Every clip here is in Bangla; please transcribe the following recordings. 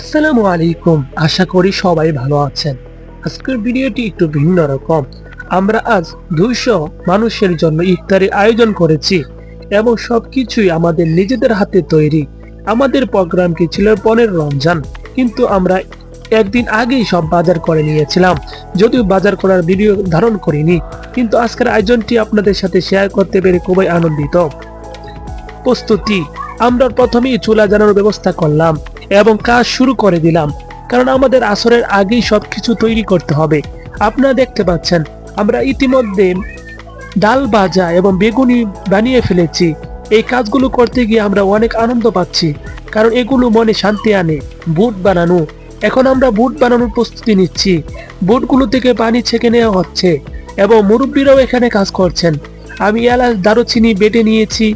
আসসালামু আলাইকুম। আশা করি সবাই ভালো আছেন। আজকের ভিডিওটি একটু ভিন্ন রকম। আমরা আজ দুইশো মানুষের জন্য ইফতারের আয়োজন করেছি এবং সবকিছুই আমাদের নিজেদের হাতে তৈরি। আমাদের প্রোগ্রামটি ছিল পনেরো রমজান, কিন্তু আমরা একদিন আগেই সব বাজার করে নিয়েছিলাম। যদিও বাজার করার ভিডিও ধারণ করিনি, কিন্তু আজকের আয়োজনটি আপনাদের সাথে শেয়ার করতে পেরে খুবই আনন্দিত। প্রস্তুতি, আমরা প্রথমেই চুলা জানানোর ব্যবস্থা করলাম। এবং কাজ শুরু করে দিলাম। কারণ আমাদের আসরের আগেই সবকিছু তৈরি করতে হবে। আপনারা দেখতে পাচ্ছেন, আমরা ইতিমধ্যে ডাল ভাজা এবং বেগুনি বানিয়ে ফেলেছি। এই কাজগুলো করতে গিয়ে আমরা অনেক আনন্দ পাচ্ছি, কারণ এগুলো মনে শান্তি আনে। বুট বানানো। এখন আমরা বুট বানানোর প্রস্তুতি নিচ্ছি। বুটগুলো থেকে পানি ছেঁকে নেওয়া হচ্ছে এবং মুরব্বীরাও এখানে কাজ করছেন। আমি এলাচ, দারুচিনি বেটে নিয়েছি,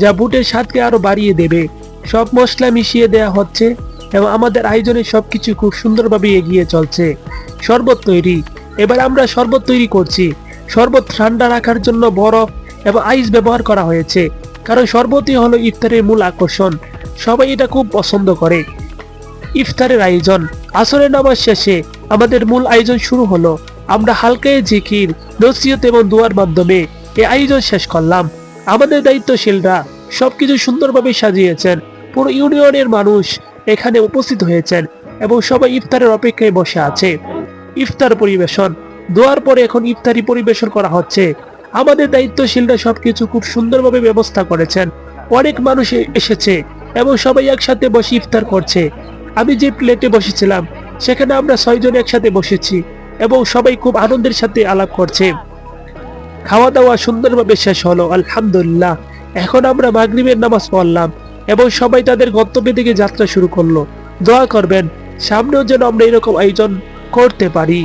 যা বুটের স্বাদকে আরও বাড়িয়ে দেবে। সব মশলা মিশিয়ে দেয়া হচ্ছে এবং আমাদের আয়োজনে সবকিছু খুব সুন্দরভাবে এগিয়ে চলছে। শরবত তৈরি। এবার আমরা শরবত তৈরি করছি। শরবত ঠান্ডা রাখার জন্য বরফ এবং আইস ব্যবহার করা হয়েছে। কারণ শরবতই হলো ইফতারের মূল আকর্ষণ। সবাই এটা খুব পছন্দ করে। ইফতারের আয়োজন। আসরের নামাজ শেষে আমাদের মূল আয়োজন শুরু হলো। আমরা হালকায় জিকির, নসিহত এবং দোয়ার মাধ্যমে এই আয়োজন শেষ করলাম। আমাদের দায়িত্বশীলরা সবকিছু সুন্দরভাবে সাজিয়েছেন। পুরো ইউনিয়নের মানুষ এখানে উপস্থিত হয়েছেন এবং সবাই ইফতারের অপেক্ষায় বসে আছে। ইফতার পরিবেশন। দোয়ার পরে এখন ইফতারি পরিবেশন করা হচ্ছে। আমাদের দায়িত্বশীলরা সবকিছু খুব সুন্দরভাবে ব্যবস্থা করেছেন। অনেক মানুষ এসেছে এবং সবাই একসাথে বসে ইফতার করছে। আমি যে প্লেটে বসেছিলাম, সেখানে আমরা ছয়জন একসাথে বসেছি এবং সবাই খুব আনন্দের সাথে আলাপ করছে। খাওয়া দাওয়া সুন্দরভাবে শেষ হলো, আলহামদুলিল্লাহ। এখন আমরা মাগরিবের নামাজ পড়লাম। এবং সবাই তাদের গন্তব্যের দিকে যাত্রা শুরু করল। দোয়া করবেন, সামনেও যেন আমরা এরকম আয়োজন করতে পারি।